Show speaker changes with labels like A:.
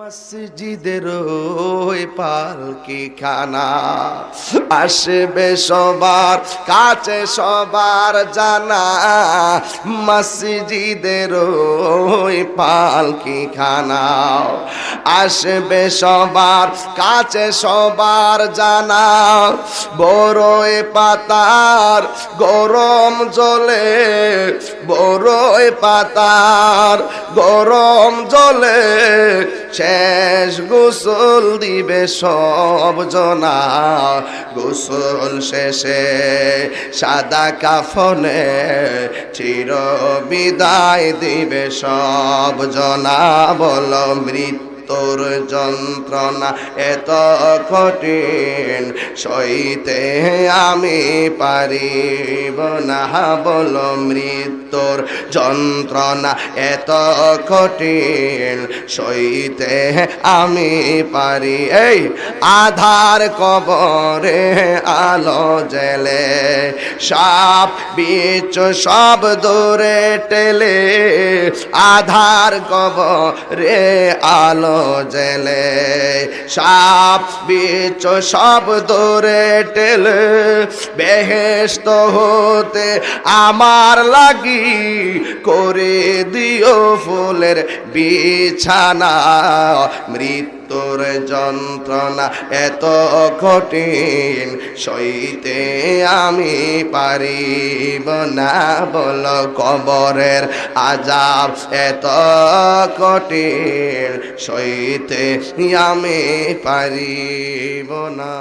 A: মসজিদের ওই পালকি খানা আসবে সবার কাছে সবার জানা। মসজিদের ওই পালকি খানা আসবে সবার কাছে সবার জানা। বড়ই পাতার গরম জলে, বড়ই পাতার গরম জলে শেষ গোসল দিবে সব জনা। গোসল শেষে সাদা কাফনে চির বিদায় দিবে সব জনা। বল মৃত্যুর যন্ত্রণা এত কঠিন, সইতে আমি পারিব না। বল মৃত্যুর যন্ত্রণা এত কঠিন, সইতে আমি পারি। এই আধার কবরে আলো জেলে সাপ বিচ সব দূরে টেলে, আধার কবরে আলো জেলে। সাপ বিচ সব দূরে টেলে বেহেস্ত হতে আমার লাগি করে দিও ফুলের বিছানা। মৃত্যুর যন্ত্রণা এত কঠিন, সইতে আমি পারিব না বল কবরের আজাব এত কঠিন, সইতে আমি পারিব না।